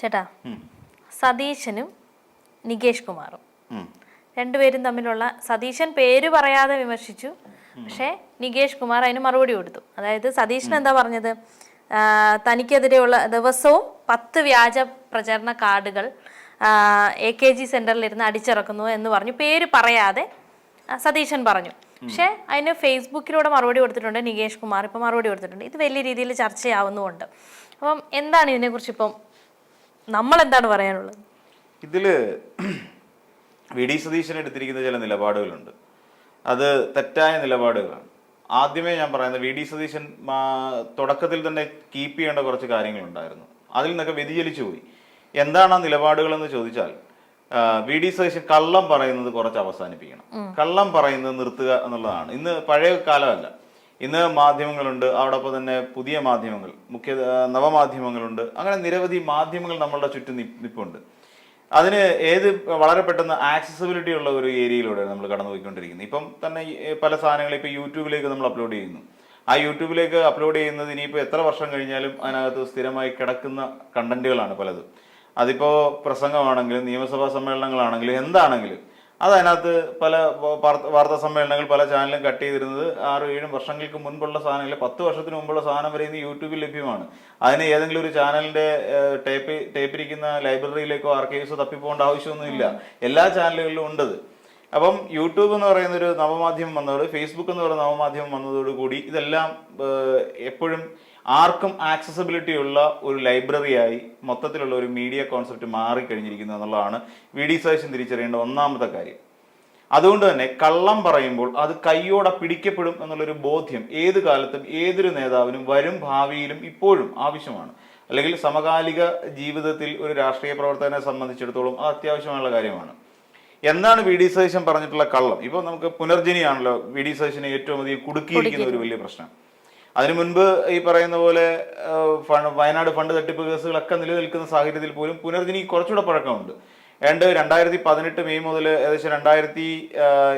ചേട്ടാ സതീശനും നികേഷ് കുമാറും. രണ്ടുപേരും തമ്മിലുള്ള സതീശൻ പേര് പറയാതെ വിമർശിച്ചു. പക്ഷേ നികേഷ് കുമാർ അതിന് മറുപടി കൊടുത്തു. അതായത് സതീശൻ എന്താ പറഞ്ഞത്? തനിക്കെതിരെയുള്ള ദിവസവും പത്ത് വ്യാജ പ്രചരണ കാർഡുകൾ എ കെ ജി സെന്ററിലിരുന്ന് അടിച്ചിറക്കുന്നു എന്ന് പറഞ്ഞു. പേര് പറയാതെ സതീശൻ പറഞ്ഞു. പക്ഷേ അതിന് ഫേസ്ബുക്കിലൂടെ മറുപടി കൊടുത്തിട്ടുണ്ട് നികേഷ് കുമാർ. ഇപ്പം മറുപടി കൊടുത്തിട്ടുണ്ട്. ഇത് വലിയ രീതിയിൽ ചർച്ചയാവുന്നുമുണ്ട്. അപ്പം എന്താണ് ഇതിനെക്കുറിച്ച് ഇപ്പം നമ്മൾ എന്താണ് പറയാനുള്ളത്? ഇതിൽ വി ഡി സതീശൻ എടുത്തിരിക്കുന്ന ചില നിലപാടുകളുണ്ട്. അത് തെറ്റായ നിലപാടുകളാണ്. ആദ്യമേ ഞാൻ പറയുന്നത് വി ഡി സതീശൻ തുടക്കത്തിൽ തന്നെ കീപ്പ് ചെയ്യേണ്ട കുറച്ച് കാര്യങ്ങളുണ്ടായിരുന്നു. അതിൽ നിന്നൊക്കെ വ്യതിചലിച്ചു പോയി. എന്താണ് ആ നിലപാടുകളെന്ന് ചോദിച്ചാൽ വി ഡി സതീശൻ കള്ളം പറയുന്നത് കുറച്ച് അവസാനിപ്പിക്കണം. കള്ളം പറയുന്നത് നിർത്തുക എന്നുള്ളതാണ്. ഇന്ന് പഴയ കാലമല്ല. ഇന്ന് മാധ്യമങ്ങളുണ്ട് അതോടൊപ്പം തന്നെ പുതിയ മാധ്യമങ്ങൾ മുഖ്യ നവമാധ്യമങ്ങളുണ്ട്. അങ്ങനെ നിരവധി മാധ്യമങ്ങൾ നമ്മളുടെ ചുറ്റും നിപ്പ് നിപ്പുണ്ട്. അതിന് ഏത് വളരെ പെട്ടെന്ന് ആക്സസിബിലിറ്റി ഉള്ള ഒരു ഏരിയയിലൂടെ നമ്മൾ കടന്നു പോയിക്കൊണ്ടിരിക്കുന്നത് ഇപ്പം തന്നെ പല സാധനങ്ങളും ഇപ്പം യൂട്യൂബിലേക്ക് നമ്മൾ അപ്ലോഡ് ചെയ്യുന്നു. ആ യൂട്യൂബിലേക്ക് അപ്ലോഡ് ചെയ്യുന്നത് ഇനിയിപ്പോൾ എത്ര വർഷം കഴിഞ്ഞാലും അതിനകത്ത് സ്ഥിരമായി കിടക്കുന്ന കണ്ടന്റുകളാണ് പലതും. അതിപ്പോൾ പ്രസംഗമാണെങ്കിലും നിയമസഭാ സമ്മേളനങ്ങളാണെങ്കിലും എന്താണെങ്കിലും അത് അതിനകത്ത് പല വാർത്താ സമ്മേളനങ്ങൾ പല ചാനലും കട്ട് ചെയ്തിരുന്നത് ആറ് ഏഴും വർഷങ്ങൾക്ക് മുൻപുള്ള സാധനങ്ങൾ പത്ത് വർഷത്തിന് മുമ്പുള്ള സാധനം വരെ ഇന്ന് യൂട്യൂബിൽ ലഭ്യമാണ്. അതിന് ഏതെങ്കിലും ഒരു ചാനലിന്റെ ടേപ്പ് ടേപ്പിരിക്കുന്ന ലൈബ്രറിയിലേക്കോ ആർക്കൈവ്സോ തപ്പിപ്പോകേണ്ട ആവശ്യമൊന്നുമില്ല. എല്ലാ ചാനലുകളിലും ഉണ്ടത് അപ്പം യൂട്യൂബ് എന്ന് പറയുന്ന ഒരു നവമാധ്യമം വന്നതോട് ഫേസ്ബുക്ക് എന്ന് പറയുന്ന നവമാധ്യമം വന്നതോടുകൂടി ഇതെല്ലാം എപ്പോഴും ആർക്കും ആക്സസിബിലിറ്റി ഉള്ള ഒരു ലൈബ്രറിയായി മൊത്തത്തിലുള്ള ഒരു മീഡിയ കോൺസെപ്റ്റ് മാറിക്കഴിഞ്ഞിരിക്കുന്നു എന്നുള്ളതാണ് വി ഡി സതീശൻ തിരിച്ചറിയേണ്ട ഒന്നാമത്തെ കാര്യം. അതുകൊണ്ട് തന്നെ കള്ളം പറയുമ്പോൾ അത് കയ്യോടെ പിടിക്കപ്പെടും എന്നുള്ളൊരു ബോധ്യം ഏത് കാലത്തും ഏതൊരു നേതാവിനും വരും ഭാവിയിലും ഇപ്പോഴും ആവശ്യമാണ്. അല്ലെങ്കിൽ സമകാലിക ജീവിതത്തിൽ ഒരു രാഷ്ട്രീയ പ്രവർത്തകനെ സംബന്ധിച്ചിടത്തോളം അത് അത്യാവശ്യമായുള്ള കാര്യമാണ്. എന്താണ് വി ഡി സതീശൻ പറഞ്ഞിട്ടുള്ള കള്ളം. ഇപ്പൊ നമുക്ക് പുനർജനിയാണല്ലോ വി ഡി സതീശനെ ഏറ്റവും അധികം കുടുക്കിയിരിക്കുന്ന ഒരു വലിയ പ്രശ്നം. അതിനു മുൻപ് ഈ പറയുന്ന പോലെ വയനാട് ഫണ്ട് തട്ടിപ്പ് കേസുകളൊക്കെ നിലനിൽക്കുന്ന സാഹചര്യത്തിൽ പോലും പുനർജിനി കുറച്ചുകൂടെ പഴക്കമുണ്ട്. ഏണ്ട് രണ്ടായിരത്തി പതിനെട്ട് മെയ് മുതൽ ഏകദേശം രണ്ടായിരത്തി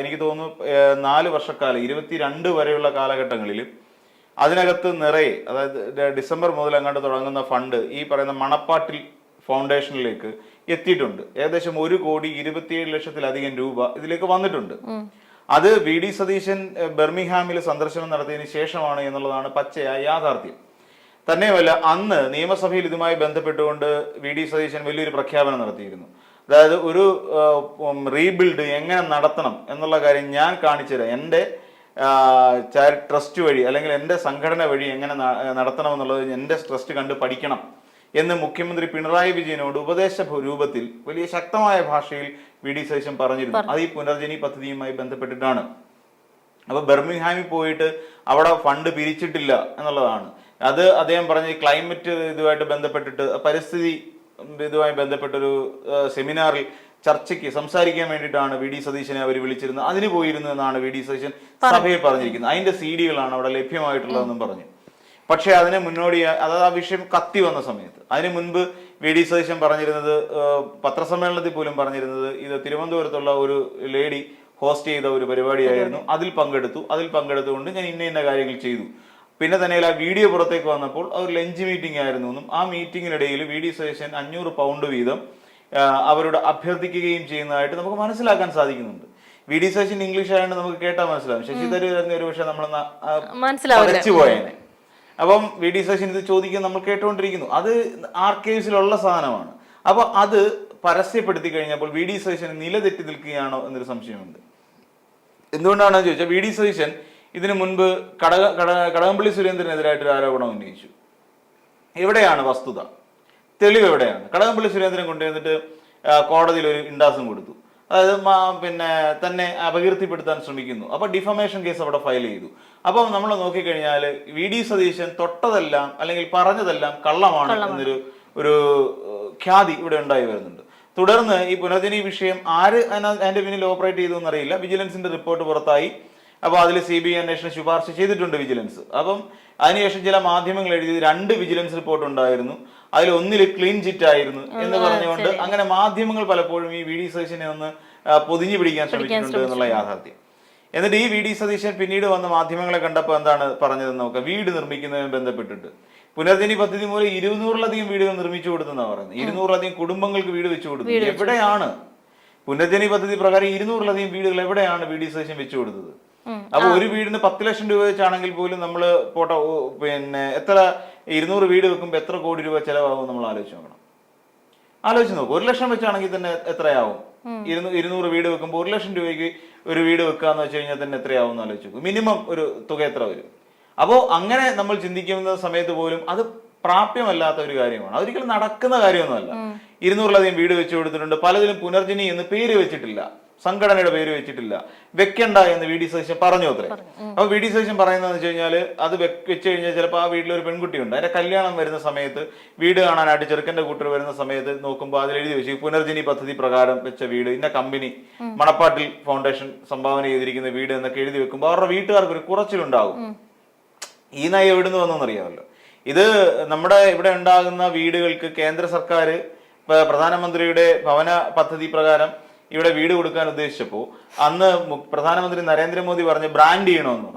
എനിക്ക് തോന്നുന്നു നാല് വർഷക്കാലം ഇരുപത്തി രണ്ട് വരെയുള്ള കാലഘട്ടങ്ങളിൽ അതിനകത്ത് നിറയെ അതായത് ഡിസംബർ മുതൽ അങ്ങോട്ട് തുടങ്ങുന്ന ഫണ്ട് ഈ പറയുന്ന മണപ്പാട്ടിൽ ഫൗണ്ടേഷനിലേക്ക് എത്തിയിട്ടുണ്ട്. ഏകദേശം ഒരു കോടി ഇരുപത്തിയേഴ് ലക്ഷത്തിലധികം രൂപ ഇതിലേക്ക് വന്നിട്ടുണ്ട്. അത് വി ഡി സതീശൻ ബെർമിഹാമിൽ സന്ദർശനം നടത്തിയതിനു ശേഷമാണ് എന്നുള്ളതാണ് പച്ചയായ യാഥാർത്ഥ്യം. തന്നെയുമല്ല അന്ന് നിയമസഭയിൽ ഇതുമായി ബന്ധപ്പെട്ടുകൊണ്ട് വി ഡി സതീശൻ വലിയൊരു പ്രഖ്യാപനം നടത്തിയിരുന്നു. അതായത് ഒരു റീബിൽഡ് എങ്ങനെ നടത്തണം എന്നുള്ള കാര്യം ഞാൻ കാണിച്ചുതരാം എന്റെ ട്രസ്റ്റ് വഴി അല്ലെങ്കിൽ എന്റെ സംഘടന വഴി എങ്ങനെ നടത്തണം എന്നുള്ളത് എന്റെ ട്രസ്റ്റ് കണ്ട് പഠിക്കണം എന്ന് മുഖ്യമന്ത്രി പിണറായി വിജയനോട് ഉപദേശ രൂപത്തിൽ വലിയ ശക്തമായ ഭാഷയിൽ വി ഡി സതീശൻ പറഞ്ഞിരുന്നു. അത് ഈ പുനർജനി പദ്ധതിയുമായി ബന്ധപ്പെട്ടിട്ടാണ്. അപ്പൊ ബെർമിംഗ്ഹാമിൽ പോയിട്ട് അവിടെ ഫണ്ട് പിരിച്ചിട്ടില്ല എന്നുള്ളതാണ്. അത് അദ്ദേഹം പറഞ്ഞ ക്ലൈമറ്റ് ഇതുമായിട്ട് ബന്ധപ്പെട്ടിട്ട് പരിസ്ഥിതി ഇതുമായി ബന്ധപ്പെട്ടൊരു സെമിനാറിൽ ചർച്ചയ്ക്ക് സംസാരിക്കാൻ വേണ്ടിയിട്ടാണ് വി ഡി സതീശനെ അവർ വിളിച്ചിരുന്നത്. അതിന് പോയിരുന്നു എന്നാണ് വി ഡി സതീശൻ സഭയിൽ പറഞ്ഞിരിക്കുന്നത്. അതിന്റെ സി ഡികളാണ് അവിടെ ലഭ്യമായിട്ടുള്ളതെന്നും പറഞ്ഞു. പക്ഷേ അതിന് മുന്നോടിയായി അതായത് ആ വിഷയം കത്തി വന്ന സമയത്ത്. അതിന് മുൻപ് വി ഡി സതീശൻ പറഞ്ഞിരുന്നത് പത്രസമ്മേളനത്തിൽ പോലും പറഞ്ഞിരുന്നത് ഇത് തിരുവനന്തപുരത്തുള്ള ഒരു ലേഡി ഹോസ്റ്റ് ചെയ്ത ഒരു പരിപാടിയായിരുന്നു. അതിൽ പങ്കെടുത്തു. അതിൽ പങ്കെടുത്തുകൊണ്ട് ഞാൻ ഇന്ന ഇന്ന കാര്യങ്ങൾ ചെയ്തു. പിന്നെ തന്നെ ആ വീഡിയോ പുറത്തേക്ക് വന്നപ്പോൾ ഒരു ലഞ്ച് മീറ്റിംഗ് ആയിരുന്നു എന്നും ആ മീറ്റിംഗിനിടയിൽ വി ഡി സതീശൻ അഞ്ഞൂറ് പൗണ്ട് വീതം അവരോട് അഭ്യർത്ഥിക്കുകയും ചെയ്യുന്നതായിട്ട് നമുക്ക് മനസ്സിലാക്കാൻ സാധിക്കുന്നുണ്ട്. വി ഡി സതീശൻ ഇംഗ്ലീഷ് ആയതുകൊണ്ട് നമുക്ക് കേട്ടാൽ മനസ്സിലാവും. ശശി തരൂർ ഒരു പക്ഷെ നമ്മൾ മനസ്സിലാവും പോയേനെ. അപ്പം വി ഡി സതീശൻ ഇത് ചോദിക്കുന്നത് നമ്മൾ കേട്ടുകൊണ്ടിരിക്കുന്നു. അത് ആർക്കൈവ്സിലുള്ള സാധനമാണ്. അപ്പൊ അത് പരസ്യപ്പെടുത്തി കഴിഞ്ഞപ്പോൾ വി ഡി സതീശൻ നിലതെറ്റി നിൽക്കുകയാണോ എന്നൊരു സംശയമുണ്ട്. എന്തുകൊണ്ടാണെന്ന് ചോദിച്ചാൽ വി ഡി സതീശൻ ഇതിനു മുൻപ് കടക കട കടകംപള്ളി സുരേന്ദ്രനെതിരായിട്ടൊരു ആരോപണം ഉന്നയിച്ചു. എവിടെയാണ് വസ്തുത? തെളിവ് എവിടെയാണ്? കടകംപള്ളി സുരേന്ദ്രൻ കൊണ്ടുവന്നിട്ട് കോടതിയിൽ ഒരു ഇൻഡാസും കൊടുത്തു. അതായത് പിന്നെ തന്നെ അപകീർത്തിപ്പെടുത്താൻ ശ്രമിക്കുന്നു. അപ്പൊ ഡിഫമേഷൻ കേസ് അവിടെ ഫയൽ ചെയ്തു. അപ്പം നമ്മൾ നോക്കിക്കഴിഞ്ഞാൽ വി ഡി സതീശൻ തൊട്ടതെല്ലാം അല്ലെങ്കിൽ പറഞ്ഞതെല്ലാം കള്ളമാണ് എന്നൊരു ഒരു ഖ്യാതി ഇവിടെ ഉണ്ടായി വരുന്നുണ്ട്. തുടർന്ന് ഈ പുനർജനി വിഷയം ആര് അതിന- അതിന്റെ പിന്നിൽ ഓപ്പറേറ്റ് ചെയ്തു എന്നറിയില്ല. വിജിലൻസിന്റെ റിപ്പോർട്ട് പുറത്തായി. അപ്പോൾ അതിൽ സി ബി ഐ അന്വേഷണം ശുപാർശ ചെയ്തിട്ടുണ്ട് വിജിലൻസ്. അപ്പം അതിനുശേഷം ചില മാധ്യമങ്ങൾ എഴുതിയത് രണ്ട് വിജിലൻസ് റിപ്പോർട്ട് ഉണ്ടായിരുന്നു. അതിൽ ഒന്നിൽ ക്ലീൻ ചിറ്റ് ആയിരുന്നു എന്ന് പറഞ്ഞുകൊണ്ട് അങ്ങനെ മാധ്യമങ്ങൾ പലപ്പോഴും ഈ വി ഡി സതീശനെ ഒന്ന് പൊതിഞ്ഞു പിടിക്കാൻ ശ്രമിച്ചിട്ടുണ്ട് എന്നുള്ള യാഥാർത്ഥ്യം. എന്നിട്ട് ഈ വി ഡി സതീശൻ പിന്നീട് വന്ന മാധ്യമങ്ങളെ കണ്ടപ്പോൾ എന്താണ് പറഞ്ഞതെന്ന് നോക്കാം. വീട് നിർമ്മിക്കുന്നതിന് ബന്ധപ്പെട്ടിട്ട്. പുനർജനി പദ്ധതി മൂലം ഇരുന്നൂറിലധികം വീടുകൾ നിർമ്മിച്ചു കൊടുത്തെന്നാണ് പറയുന്നത്. ഇരുന്നൂറിലധികം കുടുംബങ്ങൾക്ക് വീട് വെച്ചു കൊടുത്തു. എവിടെയാണ്? പുനർജനി പദ്ധതി പ്രകാരം ഇരുന്നൂറിലധികം വീടുകൾ എവിടെയാണ് വി ഡി സതീശൻ വെച്ചു കൊടുത്തത്? അപ്പൊ ഒരു വീടിന് പത്ത് ലക്ഷം രൂപ വെച്ചാണെങ്കിൽ പോലും നമ്മൾ പോട്ടെ പിന്നെ എത്ര ഇരുന്നൂറ് വീട് വെക്കുമ്പോൾ എത്ര കോടി രൂപ ചെലവാകും നമ്മൾ ആലോചിച്ച് നോക്കണം. ആലോചിച്ച് നോക്കും ഒരു ലക്ഷം വെച്ചാണെങ്കിൽ തന്നെ എത്രയാവും? ഇരുന്നൂ ഇരുന്നൂറ് വീട് വെക്കുമ്പോൾ ഒരു ലക്ഷം രൂപയ്ക്ക് ഒരു വീട് വെക്കാന്ന് വെച്ച് കഴിഞ്ഞാൽ തന്നെ എത്രയാവും എന്ന് ആലോചിച്ച് നോക്കും. മിനിമം ഒരു തുക എത്ര വരും? അപ്പോൾ അങ്ങനെ നമ്മൾ ചിന്തിക്കുന്ന സമയത്ത് പോലും അത് പ്രാപ്യമല്ലാത്ത ഒരു കാര്യമാണ്. അതൊരിക്കലും നടക്കുന്ന കാര്യമൊന്നുമല്ല. ഇരുന്നൂറിലധികം വീട് വെച്ച് കൊടുത്തിട്ടുണ്ട് പലതിലും പുനർജനി എന്ന് പേര് വെച്ചിട്ടില്ല. സംഘടനയുടെ പേര് വെച്ചിട്ടില്ല. വെക്കണ്ട എന്ന് വി ഡി സതീശൻ പറഞ്ഞു അത്രേ. അപ്പൊ വി ഡി സതീശൻ പറയുന്നതെന്ന് വെച്ച് കഴിഞ്ഞാൽ അത് വെച്ച് കഴിഞ്ഞാൽ ചിലപ്പോൾ ആ വീട്ടിൽ ഒരു പെൺകുട്ടിയുണ്ട്. അതിന്റെ കല്യാണം വരുന്ന സമയത്ത് വീട് കാണാനായിട്ട് ചെറുക്കന്റെ കൂട്ടർ വരുന്ന സമയത്ത് നോക്കുമ്പോൾ അതിൽ എഴുതി വെച്ചു. പുനർജനി പദ്ധതി പ്രകാരം വെച്ച വീട് ഇന്ന കമ്പനി മണപ്പാട്ടിൽ ഫൗണ്ടേഷൻ സംഭാവന ചെയ്തിരിക്കുന്ന വീട് എന്നൊക്കെ എഴുതി വെക്കുമ്പോൾ അവരുടെ വീട്ടുകാർക്ക് ഒരു കുറച്ചിലുണ്ടാകും. ഈ നയം എവിടുന്ന് വന്നെന്നറിയാമല്ലോ ഇത് നമ്മുടെ ഇവിടെ ഉണ്ടാകുന്ന വീടുകൾക്ക് കേന്ദ്ര സർക്കാർ പ്രധാനമന്ത്രിയുടെ ഭവന പദ്ധതി പ്രകാരം ഇവിടെ വീട് കൊടുക്കാൻ ഉദ്ദേശിച്ചപ്പോൾ അന്ന് പ്രധാനമന്ത്രി നരേന്ദ്രമോദി പറഞ്ഞ് ബ്രാൻഡ് ചെയ്യണമെന്ന്.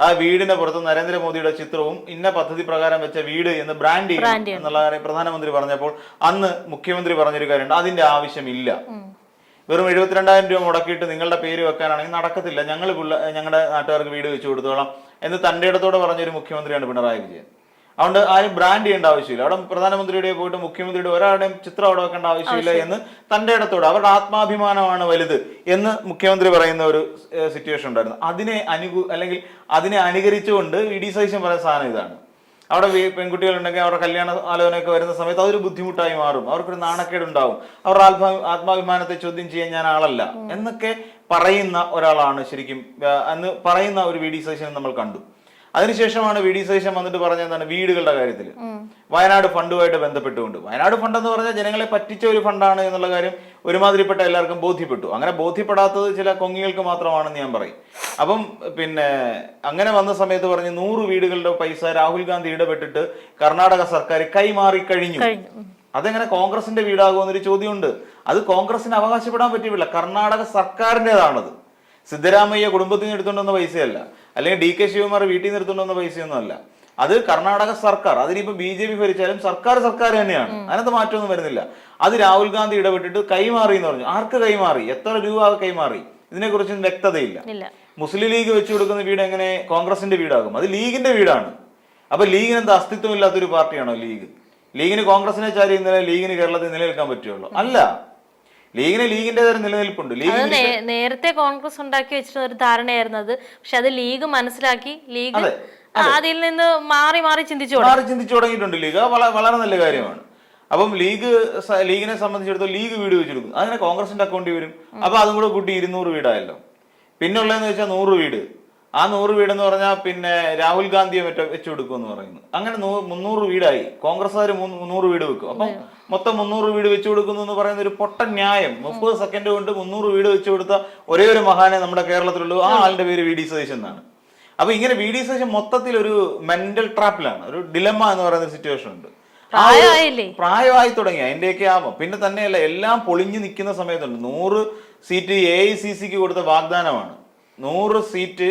ആ വീടിന്റെ പുറത്ത് നരേന്ദ്രമോദിയുടെ ചിത്രവും ഇന്ന പദ്ധതി പ്രകാരം വെച്ച വീട് എന്ന് ബ്രാൻഡ് ചെയ്യണം എന്നുള്ള കാര്യം പ്രധാനമന്ത്രി പറഞ്ഞപ്പോൾ അന്ന് മുഖ്യമന്ത്രി പറഞ്ഞൊരു കാര്യമുണ്ട്. അതിന്റെ ആവശ്യമില്ല. വെറും എഴുപത്തിരണ്ടായിരം രൂപ മുടക്കിയിട്ട് നിങ്ങളുടെ പേര് വെക്കാനാണെങ്കിൽ നടക്കത്തില്ല. ഞങ്ങൾ ഞങ്ങളുടെ നാട്ടുകാർക്ക് വീട് വെച്ചു കൊടുത്തോളാം എന്ന് തന്റെ ഇടത്തോടെ പറഞ്ഞൊരു മുഖ്യമന്ത്രിയാണ് പിണറായി വിജയൻ. അതുകൊണ്ട് ആരും ബ്രാൻഡ് ചെയ്യേണ്ട ആവശ്യമില്ല. അവിടെ പ്രധാനമന്ത്രിയുടെ പോയിട്ട് മുഖ്യമന്ത്രിയുടെ ഒരാളുടെയും ചിത്രം അവിടെ വെക്കേണ്ട ആവശ്യമില്ല എന്ന് തന്റെ ഇടത്തോട് അവരുടെ ആത്മാഭിമാനമാണ് വലുത് എന്ന് മുഖ്യമന്ത്രി പറയുന്ന ഒരു സിറ്റുവേഷൻ ഉണ്ടായിരുന്നു. അതിനെ അനുകൂ അല്ലെങ്കിൽ അതിനെ അനുകരിച്ചുകൊണ്ട് ഇ ഡി സൈസ്യം പറയുന്ന സാധനം ഇതാണ്. അവിടെ പെൺകുട്ടികളുണ്ടെങ്കിൽ അവരുടെ കല്യാണ ആലോചനയൊക്കെ വരുന്ന സമയത്ത് അതൊരു ബുദ്ധിമുട്ടായി മാറും. അവർക്കൊരു നാണക്കേട് ഉണ്ടാവും അവരുടെ ആത്മാ ആത്മാഭിമാനത്തെ ചോദ്യം ചെയ്യാൻ ഞാൻ ആളല്ല എന്നൊക്കെ പറയുന്ന ഒരാളാണ് ശരിക്കും അന്ന് പറയുന്ന ഒരു വി ഡി നമ്മൾ കണ്ടു. അതിനുശേഷമാണ് വി ഡി സതീശൻ വന്നിട്ട് പറഞ്ഞ എന്താണ്? വീടുകളുടെ കാര്യത്തിൽ വയനാട് ഫണ്ടുമായിട്ട് ബന്ധപ്പെട്ടുകൊണ്ട്. വയനാട് ഫണ്ട് എന്ന് പറഞ്ഞാൽ ജനങ്ങളെ പറ്റിച്ച ഒരു ഫണ്ടാണ് എന്നുള്ള കാര്യം ഒരുമാതിരിപ്പെട്ട എല്ലാവർക്കും ബോധ്യപ്പെട്ടു. അങ്ങനെ ബോധ്യപ്പെടാത്തത് ചില കൊങ്ങികൾക്ക് മാത്രമാണെന്ന് ഞാൻ പറയും. അപ്പം പിന്നെ അങ്ങനെ വന്ന സമയത്ത് പറഞ്ഞ് നൂറ് വീടുകളുടെ പൈസ രാഹുൽ ഗാന്ധി ഇടപെട്ടിട്ട് കർണാടക സർക്കാർ കൈമാറി കഴിഞ്ഞു. അതെങ്ങനെ കോൺഗ്രസിന്റെ വീടാകുമെന്നൊരു ചോദ്യമുണ്ട്. അത് കോൺഗ്രസിന് അവകാശപ്പെടാൻ പറ്റില്ല കർണാടക സർക്കാരിന്റെതാണത്. സിദ്ധരാമയ്യ കുടുംബത്തിൽ നിന്ന് എടുത്തുകൊണ്ട് വന്ന പൈസയല്ല. അല്ലെങ്കിൽ ഡി കെ ശിവകുമാർ വീട്ടിൽ നിന്ന് എടുത്തുകൊണ്ട് പൈസയൊന്നും അല്ല. അത് കർണാടക സർക്കാർ അതിനിപ്പോ ബി ജെ പി ഭരിച്ചാലും സർക്കാർ സർക്കാർ തന്നെയാണ്. അതിനകത്ത് മാറ്റമൊന്നും വരുന്നില്ല. അത് രാഹുൽ ഗാന്ധി ഇടപെട്ടിട്ട് കൈമാറി എന്ന് പറഞ്ഞു. ആർക്ക് കൈമാറി? എത്ര രൂപ കൈമാറി? ഇതിനെക്കുറിച്ച് വ്യക്തതയില്ല. മുസ്ലിം ലീഗ് വെച്ചു കൊടുക്കുന്ന വീട് എങ്ങനെ? കോൺഗ്രസിന്റെ വീടാകും. അത് ലീഗിന്റെ വീടാണ്. അപ്പൊ ലീഗിന് എന്താ അസ്തിത്വമില്ലാത്തൊരു പാർട്ടിയാണോ ലീഗ്? ലീഗിന് കോൺഗ്രസിനെ ചാരി ഇന്നലെ ലീഗിന് കേരളത്തിൽ നിലനിൽക്കാൻ പറ്റുള്ളൂ. അല്ല. ലീഗിന് ലീഗിന്റെ തരം നിലനിൽപ്പുണ്ട്. ലീഗ് നേരത്തെ കോൺഗ്രസ് ഉണ്ടാക്കി വെച്ചിരുന്ന ഒരു ധാരണയായിരുന്നു അത് പക്ഷെ അത് ലീഗ് മനസ്സിലാക്കി ലീഗ് അതെ, അതിൽ നിന്ന് മാറി മാറി ചിന്തിച്ചു. മാറി ചിന്തിച്ചു തുടങ്ങിയിട്ടുണ്ട് ലീഗ്. വളരെ നല്ല കാര്യമാണ്. അപ്പം ലീഗ് ലീഗിനെ സംബന്ധിച്ചിടത്തോളം ലീഗ് വീട് വെച്ചെടുക്കും അങ്ങനെ കോൺഗ്രസിന്റെ അക്കൗണ്ടിൽ വരും. അപ്പൊ അതും കൂടെ കൂട്ടി ഇരുന്നൂറ് വീടായല്ലോ. പിന്നെ ഉള്ളതെന്ന് വെച്ചാൽ നൂറ് വീട്. ആ നൂറ് വീട് എന്ന് പറഞ്ഞാൽ പിന്നെ രാഹുൽ ഗാന്ധിയെ മറ്റോ വെച്ചു കൊടുക്കും എന്ന് പറയുന്നു. അങ്ങനെ മുന്നൂറ് വീടായി. കോൺഗ്രസ്സുകാർ മുന്നൂറ് വീട് വെക്കും. അപ്പം മൊത്തം മുന്നൂറ് വീട് വെച്ചു കൊടുക്കുന്നു എന്ന് പറയുന്ന ഒരു പൊട്ട ന്യായം. മുപ്പത് സെക്കൻഡ് കൊണ്ട് മുന്നൂറ് വീട് വെച്ചു കൊടുത്ത ഒരേ ഒരു മഹാനെ നമ്മുടെ കേരളത്തിലുള്ളൂ. ആ ആളുടെ പേര് വി ഡി സതീശൻ എന്നാണ്. അപ്പൊ ഇങ്ങനെ വി ഡി സതീശൻ മൊത്തത്തിൽ ഒരു മെന്റൽ ട്രാപ്പിലാണ് ഒരു ഡിലമ്മ എന്ന് പറയുന്ന ഒരു സിറ്റുവേഷൻ ഉണ്ട്? പ്രായമായി തുടങ്ങി. അതിന്റെയൊക്കെ ആവാം. പിന്നെ തന്നെയല്ല എല്ലാം പൊളിഞ്ഞു നിൽക്കുന്ന സമയത്തുണ്ട്. നൂറ് സീറ്റ് എ ഐ സി സിക്ക് കൊടുത്ത വാഗ്ദാനമാണ്. നൂറ് സീറ്റ്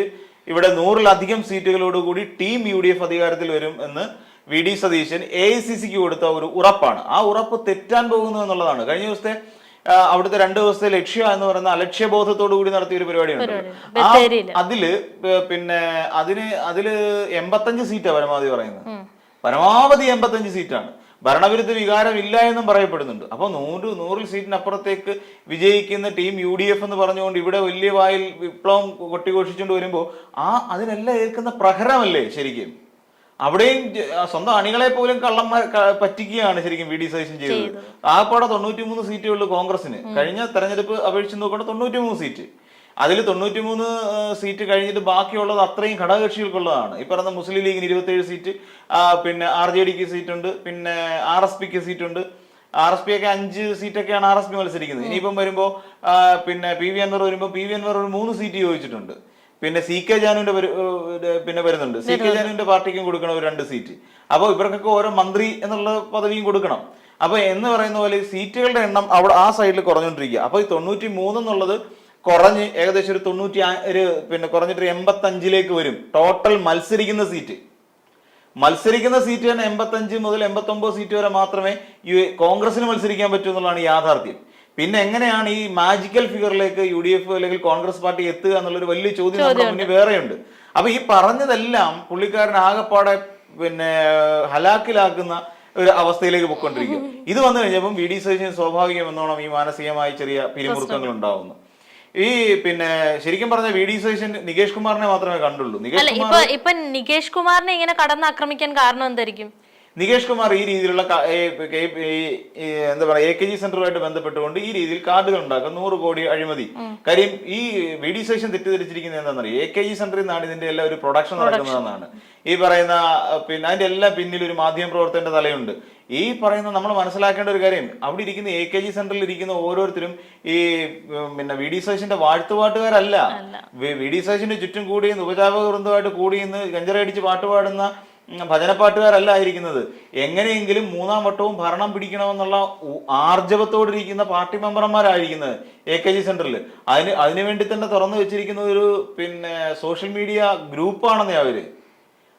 ഇവിടെ നൂറിലധികം സീറ്റുകളോടുകൂടി ടീം യു ഡി എഫ് അധികാരത്തിൽ വരും എന്ന് V D Satheesan A I C സിക്ക് കൊടുത്ത ഒരു ഉറപ്പാണ്. ആ ഉറപ്പ് തെറ്റാൻ പോകുന്നു എന്നുള്ളതാണ്. കഴിഞ്ഞ ദിവസത്തെ അവിടുത്തെ രണ്ട് ദിവസത്തെ ലക്ഷ്യം എന്ന് പറയുന്ന അലക്ഷ്യബോധത്തോടു കൂടി നടത്തിയ ഒരു പരിപാടിയുണ്ട് പരിപാടി. ആ അതിൽ പിന്നെ അതിന് അതിൽ എൺപത്തഞ്ച് സീറ്റാണ് പരമാവധി പറയുന്നത്. പരമാവധി എൺപത്തഞ്ച് സീറ്റാണ്. ഭരണവിരുദ്ധ വികാരം ഇല്ല എന്നും പറയപ്പെടുന്നുണ്ട്. അപ്പൊ നൂറ് നൂറിൽ സീറ്റിനപ്പുറത്തേക്ക് വിജയിക്കുന്ന ടീം യു ഡി എഫ് എന്ന് പറഞ്ഞുകൊണ്ട് ഇവിടെ വലിയ വായിൽ വിപ്ലവം കൊട്ടിഘോഷിച്ചുകൊണ്ട് വരുമ്പോൾ ആ അതിനെല്ലാം ഏൽക്കുന്ന പ്രഹരമല്ലേ ശരിക്കും? അവിടെയും സ്വന്തം അണികളെ പോലും കള്ളന്മാർ പറ്റിക്കുകയാണ് ശരിക്കും വി ഡി സതീശൻ ചെയ്തത്. ആകപ്പാടെ സീറ്റേ ഉള്ളൂ കോൺഗ്രസിന് കഴിഞ്ഞ തെരഞ്ഞെടുപ്പ് അപേക്ഷിച്ച് നോക്കുമ്പോൾ തൊണ്ണൂറ്റിമൂന്ന് സീറ്റ്. അതിൽ തൊണ്ണൂറ്റിമൂന്ന് സീറ്റ് കഴിഞ്ഞിട്ട് ബാക്കിയുള്ളത് അത്രയും ഘടകകക്ഷികൾക്കുള്ളതാണ്. ഈ പറഞ്ഞ മുസ്ലിം ലീഗിന് ഇരുപത്തേഴ് സീറ്റ് പിന്നെ ആർ ജെ ഡിക്ക് സീറ്റ് ഉണ്ട് പിന്നെ ആർ എസ് പിക്ക് സീറ്റ് ഉണ്ട് ആർ എസ് പി ഒക്കെ അഞ്ച് സീറ്റൊക്കെയാണ് ആർ എസ് പി മത്സരിക്കുന്നത്. ഇനിയിപ്പം വരുമ്പോൾ പിന്നെ പി വി അൻവർ വരുമ്പോൾ പി വി അൻവർ ഒരു മൂന്ന് സീറ്റ് ചോദിച്ചിട്ടുണ്ട്. പിന്നെ സി കെ ജാനുവിന്റെ പിന്നെ വരുന്നുണ്ട്. സി കെ ജാനുവിന്റെ പാർട്ടിക്കും കൊടുക്കണം ഒരു രണ്ട് സീറ്റ്. അപ്പോൾ ഇവർക്കൊക്കെ ഓരോ മന്ത്രി എന്നുള്ള പദവിയും കൊടുക്കണം. അപ്പൊ എന്ന് പറയുന്ന പോലെ സീറ്റുകളുടെ എണ്ണം അവിടെ ആ സൈഡിൽ കുറഞ്ഞുകൊണ്ടിരിക്കുക. അപ്പൊ ഈ തൊണ്ണൂറ്റി മൂന്ന് എന്നുള്ളത് കുറഞ്ഞ് ഏകദേശം ഒരു തൊണ്ണൂറ്റി ഒരു പിന്നെ കുറഞ്ഞിട്ട് എൺപത്തി അഞ്ചിലേക്ക് വരും. ടോട്ടൽ മത്സരിക്കുന്ന സീറ്റ്. മത്സരിക്കുന്ന സീറ്റ് തന്നെ എൺപത്തഞ്ച് മുതൽ എൺപത്തി ഒമ്പത് സീറ്റ് വരെ മാത്രമേ ഈ കോൺഗ്രസിന് മത്സരിക്കാൻ പറ്റൂ എന്നുള്ളതാണ് യാഥാർത്ഥ്യം. പിന്നെ എങ്ങനെയാണ് ഈ മാജിക്കൽ ഫിഗറിലേക്ക് യു ഡി എഫ് അല്ലെങ്കിൽ കോൺഗ്രസ് പാർട്ടി എത്തുക എന്നുള്ളൊരു വലിയ ചോദ്യം നമ്മുടെ മുന്നിൽ വേറെയുണ്ട്. അപ്പൊ ഈ പറഞ്ഞതെല്ലാം പുള്ളിക്കാരൻ ആകെപ്പാടെ പിന്നെ ഹലാക്കിലാക്കുന്ന ഒരു അവസ്ഥയിലേക്ക് പൊയ്ക്കൊണ്ടിരിക്കും ഇത് വന്നു കഴിഞ്ഞപ്പം വി ഡി സതീശന് സ്വാഭാവികം എന്നോണം ഈ മാനസികമായി ചെറിയ പിരിമുറുക്കങ്ങൾ ഉണ്ടാവുന്നു ഈ പിന്നെ ശരിക്കും പറഞ്ഞ വി ഡി സതീശൻ നികേഷ് കുമാറിനെ മാത്രമേ കണ്ടുള്ളൂ. നികേഷ് കുമാർ ഇപ്പൊ നികേഷ് കുമാറിനെ ഇങ്ങനെ കടന്നാക്രമിക്കാൻ കാരണം എന്തായിരിക്കും? നികേഷ് കുമാർ ഈ രീതിയിലുള്ള എന്താ പറയാ എ കെ ജി സെന്ററുമായിട്ട് ബന്ധപ്പെട്ടുകൊണ്ട് ഈ രീതിയിൽ കാർഡുകൾ ഉണ്ടാക്കും. നൂറ് കോടി അഴിമതി. കാര്യം ഈ വി ഡി സേഷൻ തെറ്റിദ്ധരിച്ചിരിക്കുന്നത് എന്താണെന്നറിയാം? എ കെ ജി സെന്ററിൽ നിന്നാണ് ഇതിന്റെ എല്ലാം ഒരു പ്രൊഡക്ഷൻ നടക്കുന്നതെന്നാണ്. ഈ പറയുന്ന പിന്നെ അതിന്റെ എല്ലാം പിന്നിൽ ഒരു മാധ്യമ പ്രവർത്തകന്റെ തലയുണ്ട്. ഈ പറയുന്ന നമ്മൾ മനസ്സിലാക്കേണ്ട ഒരു കാര്യം അവിടെ ഇരിക്കുന്ന എ കെ ജി സെന്ററിൽ ഇരിക്കുന്ന ഓരോരുത്തരും ഈ പിന്നെ വി ഡി സേഷന്റെ വാഴ്ത്തുപാട്ടുകാരല്ല. വി- ഡി സേഷന്റെ ചുറ്റും കൂടി ഉപജാപക വൃന്ദമായിട്ട് കൂടി നിന്ന് ഗഞ്ചറയടിച്ച് പാട്ട് പാടുന്ന ഉം, ഭജനപ്പാട്ടുകാരല്ല ആയിരിക്കുന്നത് എങ്ങനെയെങ്കിലും മൂന്നാം വട്ടവും ഭരണം പിടിക്കണമെന്നുള്ള ആർജവത്തോടിരിക്കുന്ന പാർട്ടി മെമ്പർമാരായിരിക്കുന്നത് എ കെ ജി സെന്ററിൽ അതിന് അതിനുവേണ്ടി തന്നെ തുറന്നു വെച്ചിരിക്കുന്ന ഒരു പിന്നെ സോഷ്യൽ മീഡിയ ഗ്രൂപ്പാണെന്നേ അവർ.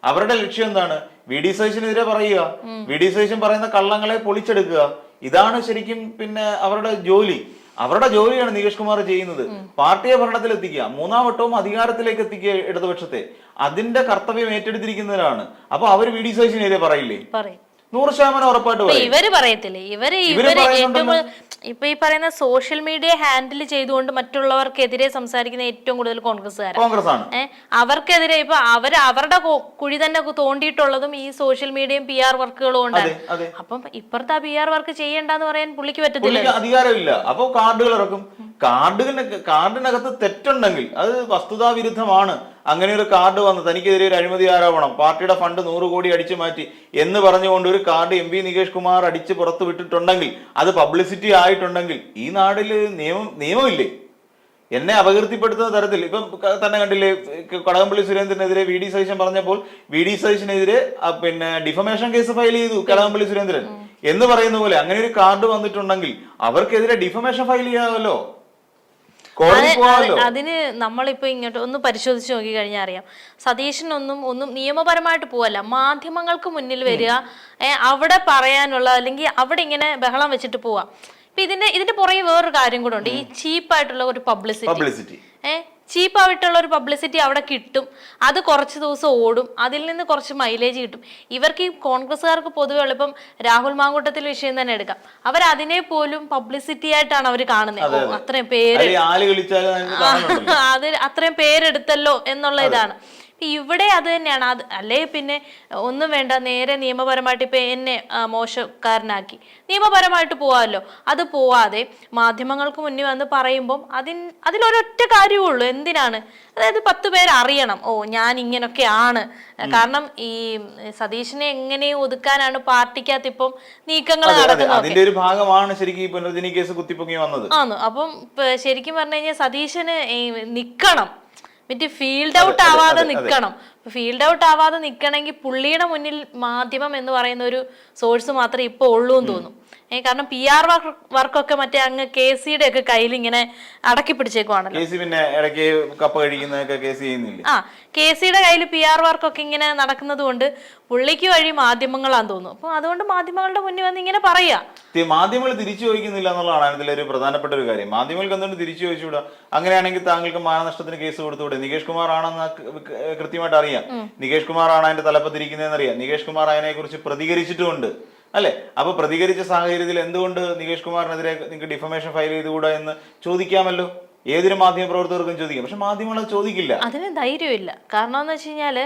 അവരുടെ ലക്ഷ്യം എന്താണ്? വി ഡി സതീശനെതിരെ പറയുക. വി ഡി സതീശൻ പറയുന്ന കള്ളങ്ങളെ പൊളിച്ചെടുക്കുക. ഇതാണ് ശരിക്കും പിന്നെ അവരുടെ ജോലി. അവരുടെ ജോലിയാണ് നികേഷ് കുമാർ ചെയ്യുന്നത്. പാർട്ടിയെ ഭരണത്തിൽ എത്തിക്കുക മൂന്നാം വട്ടവും അധികാരത്തിലേക്ക് എത്തിക്കുക ഇടതുപക്ഷത്തെ. അതിന്റെ കർത്തവ്യം ഏറ്റെടുത്തിരിക്കുന്നവരാണ്. അപ്പൊ അവർ വി ഡി സതീശനെതിരെ പറയില്ലേ? പറയും. നൂറ് ശതമാനം ഉറപ്പായിട്ട് ഇവർ പറയത്തില്ലേ? ഇവർ ഇവർ ഏറ്റവും ഇപ്പൊ ഈ പറയുന്ന സോഷ്യൽ മീഡിയ ഹാൻഡിൽ ചെയ്തുകൊണ്ട് മറ്റുള്ളവർക്കെതിരെ സംസാരിക്കുന്ന ഏറ്റവും കൂടുതൽ കോൺഗ്രസ്സുകാരാണ് കോൺഗ്രസ് ആണ് അവർക്കെതിരെ ഇപ്പൊ അവർ അവരുടെ കുഴി തന്നെ തോണ്ടിയിട്ടുള്ളതും ഈ സോഷ്യൽ മീഡിയയും പി ആർ വർക്കുകളും കൊണ്ടാണ് ഇപ്പറത്തെ അപ്പം ഇപ്പുറത്തെ പി ആർ വർക്ക് ചെയ്യണ്ടെന്ന് പറയാൻ പുള്ളിക്ക് പറ്റത്തില്ല. അധികാരമില്ല. അപ്പൊ കാർഡുകൾ ഇറക്കും. കാർഡിന് കാർഡിനകത്ത് തെറ്റുണ്ടെങ്കിൽ അത് വസ്തുതാ വിരുദ്ധമാണ് അങ്ങനെ ഒരു കാർഡ് വന്ന് തനിക്കെതിരെ ഒരു അഴിമതി ആരോപണം പാർട്ടിയുടെ ഫണ്ട് നൂറ് കോടി അടിച്ചു മാറ്റി എന്ന് പറഞ്ഞുകൊണ്ട് ഒരു card M P Nikesh Kumar അടിച്ച് പുറത്തു വിട്ടിട്ടുണ്ടെങ്കിൽ അത് പബ്ലിസിറ്റി ആയിട്ടുണ്ടെങ്കിൽ ഈ നാട്ടിൽ നിയമം നിയമമില്ലേ? എന്നെ അപകീർത്തിപ്പെടുത്തുന്ന തരത്തിൽ. ഇപ്പം തന്നെ കണ്ടില്ലേ കടകംപള്ളി സുരേന്ദ്രനെതിരെ വി ഡി സതീശൻ പറഞ്ഞപ്പോൾ വി ഡി സതീശനെതിരെ പിന്നെ ഡിഫമേഷൻ കേസ് ഫയൽ ചെയ്തു കടകംപള്ളി സുരേന്ദ്രൻ. എന്ന് പറയുന്ന പോലെ അങ്ങനെ ഒരു കാർഡ് വന്നിട്ടുണ്ടെങ്കിൽ അവർക്കെതിരെ ഡിഫമേഷൻ ഫയൽ ചെയ്യാമല്ലോ കോടതി അത് പോകാമല്ലോ അത് അതിന് നമ്മളിപ്പോ ഇങ്ങോട്ട് ഒന്ന് പരിശോധിച്ച് നോക്കി കഴിഞ്ഞാൽ അറിയാം. സതീശനൊന്നും ഒന്നും നിയമപരമായിട്ട് പോവല്ല. മാധ്യമങ്ങൾക്ക് മുന്നിൽ വരിക അവിടെ പറയാനുള്ള അല്ലെങ്കിൽ അവിടെ ഇങ്ങനെ ബഹളം വെച്ചിട്ട് പോവാ. ഇപ്പൊ ഇതിന്റെ ഇതിന്റെ പുറകെ വേറൊരു കാര്യം കൂടെ ഉണ്ട്. ഈ ചീപ്പായിട്ടുള്ള ഒരു പബ്ലിസിറ്റി പബ്ലിസിറ്റി ഏഹ് ചീപ്പായിട്ടുള്ള ഒരു പബ്ലിസിറ്റി അവിടെ കിട്ടും. അത് കുറച്ച് ദിവസം ഓടും. അതിൽ നിന്ന് കുറച്ച് മൈലേജ് കിട്ടും. ഇവർക്ക് ഈ കോൺഗ്രസ്സുകാർക്ക് പൊതുവെ എളുപ്പം രാഹുൽ മാങ്കൂട്ടത്തിൽ വിഷയം തന്നെ എടുക്കാം. അവർ അതിനെ പോലും പബ്ലിസിറ്റി ആയിട്ടാണ് അവർ കാണുന്നത്. അത്രയും പേര് അത് അത്രയും പേരെടുത്തല്ലോ എന്നുള്ള ഇതാണ്. ഇവിടെ അത് തന്നെയാണ്. അത് അല്ലേ? പിന്നെ ഒന്നും വേണ്ട നേരെ നിയമപരമായിട്ട് ഇപ്പൊ എന്നെ മോശക്കാരനാക്കി. നിയമപരമായിട്ട് പോവാമല്ലോ. അത് പോവാതെ മാധ്യമങ്ങൾക്ക് മുന്നിൽ വന്ന് പറയുമ്പം അതിൻ അതിലൊരൊറ്റ കാര്യമുള്ളൂ എന്തിനാണ്? അതായത് പത്ത് പേര് അറിയണം. ഓ ഞാൻ ഇങ്ങനൊക്കെയാണ് കാരണം ഈ സതീഷിനെ എങ്ങനെ ഒതുക്കാനാണ് പാർട്ടിക്കകത്ത് ഇപ്പം നീക്കങ്ങൾ നടക്കുന്നത്? ഒരു ഭാഗമാണ് ശരിക്കും ഈ പുനർജനി കേസ് കുത്തിപ്പൊങ്ങി വന്നത്. അപ്പം ശരിക്കും പറഞ്ഞു കഴിഞ്ഞാൽ സതീശന് നിക്കണം. മറ്റേ ഫീൽഡ് ഔട്ട് ആവാതെ നിൽക്കണം ഫീൽഡ് ഔട്ട് ആവാതെ നിക്കണമെങ്കിൽ പുള്ളിയുടെ മുന്നിൽ മാധ്യമം എന്ന് പറയുന്ന ഒരു സോഴ്സ് മാത്രമേ ഇപ്പൊ ഉള്ളൂ എന്ന് തോന്നും. ഏ കാരണം പി ആർ വർക്കൊക്കെ മറ്റേ അങ്ങ് കെ സിയുടെ ഒക്കെ കയ്യിൽ ഇങ്ങനെ അടക്കി പിടിച്ചേക്കുവാണല്ലോ. പിന്നെ ഇടയ്ക്ക് കപ്പ് കഴിക്കുന്നതൊക്കെ ചെയ്യുന്നില്ലേ? ആ കെ സിയുടെ കയ്യിൽ പി ആർ വർക്കൊക്കെ ഇങ്ങനെ നടക്കുന്നത് കൊണ്ട് പുള്ളിക്ക് വഴി മാധ്യമങ്ങളാന്ന് തോന്നുന്നു. അപ്പൊ അതുകൊണ്ട് മാധ്യമങ്ങളുടെ മുന്നിൽ വന്ന് ഇങ്ങനെ പറയാ. മാധ്യമങ്ങൾ തിരിച്ചു ചോദിക്കുന്നില്ല എന്നുള്ളതാണ് ഇതിലെ ഒരു പ്രധാനപ്പെട്ട ഒരു കാര്യം. മാധ്യമങ്ങൾക്ക് എന്തുകൊണ്ട് തിരിച്ചു ചോദിച്ചുകൂടാ? അങ്ങനെയാണെങ്കിൽ താങ്കൾക്ക് മാനനഷ്ടത്തിന് കേസ് കൊടുത്തുകൂടെ? നികേഷ് കുമാർ ആണെന്ന് ക- ക- കൃത്യമായിട്ട് അറിയാം. നികേഷ് കുമാർ ആണ് അതിന്റെ തലപ്പത്തിരിക്കുന്നതെന്ന് അറിയാം. നികേഷ് കുമാർ അതിനെ കുറിച്ച് പ്രതികരിച്ചിട്ടുമുണ്ട്. അല്ലെ? അപ്പൊ പ്രതികരിച്ച സാഹചര്യത്തിൽ എന്തുകൊണ്ട് നികേഷ് കുമാറിനെതിരെ നിങ്ങൾക്ക് ഡിഫമേഷൻ ഫയൽ ചെയ്തുകൂടാ എന്ന് ചോദിക്കാമല്ലോ? ഏതൊരു മാധ്യമ പ്രവർത്തകർക്കും ചോദിക്കാം. പക്ഷെ മാധ്യമങ്ങൾ അത് ചോദിക്കില്ല. അതിന് ധൈര്യമില്ല. കാരണം എന്ന് വെച്ച് കഴിഞ്ഞാൽ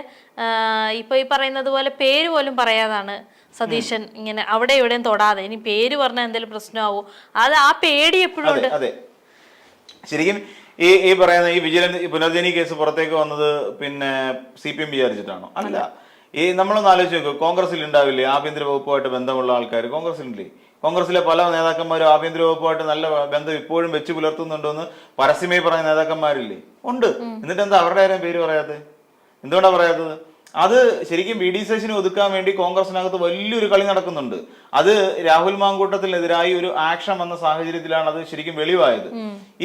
ഇപ്പൊ ഈ പറയുന്നത് പോലെ പേര് പോലും പറയാതാണ് സതീശൻ ഇങ്ങനെ അവിടെ എവിടെയും തൊടാതെ. ഇനി പേര് പറഞ്ഞാൽ എന്തെങ്കിലും പ്രശ്നമാവോ? അത് ആ പേടി എപ്പോഴും അതെ ഉണ്ട്. അതെ. ശരിക്കും ഈ ഈ പറയുന്ന ഈ വിജിലൻസ് പുനർജനി കേസ് പുറത്തേക്ക് വന്നത് പിന്നെ സി പി എം വിചാരിച്ചിട്ടാണോ? അല്ല. ഈ നമ്മളൊന്ന് ആലോചിച്ച് നോക്കൂ. കോൺഗ്രസിൽ ഉണ്ടാവില്ലേ? ആഭ്യന്തര വകുപ്പുമായിട്ട് ബന്ധമുള്ള ആൾക്കാർ കോൺഗ്രസിലില്ലേ കോൺഗ്രസിലെ പല നേതാക്കന്മാരും ആഭ്യന്തര വകുപ്പുമായിട്ട് നല്ല ബന്ധം ഇപ്പോഴും വെച്ച് പുലർത്തുന്നുണ്ടെന്ന് പരസ്യമായി പറഞ്ഞ നേതാക്കന്മാരില്ലേ? ഉണ്ട്. എന്നിട്ട് എന്താ അവരുടെ ആരും പേര് പറയാത്തത്? എന്തുകൊണ്ടാണ് പറയാത്തത്? അത് ശരിക്കും വി ഡി സതീശനെ ഒതുക്കാൻ വേണ്ടി കോൺഗ്രസിനകത്ത് വലിയൊരു കളി നടക്കുന്നുണ്ട്. അത് രാഹുൽ മാങ്കൂട്ടത്തിനെതിരായി ഒരു ആക്ഷൻ വന്ന സാഹചര്യത്തിലാണ് അത് ശരിക്കും വെളിവായത്.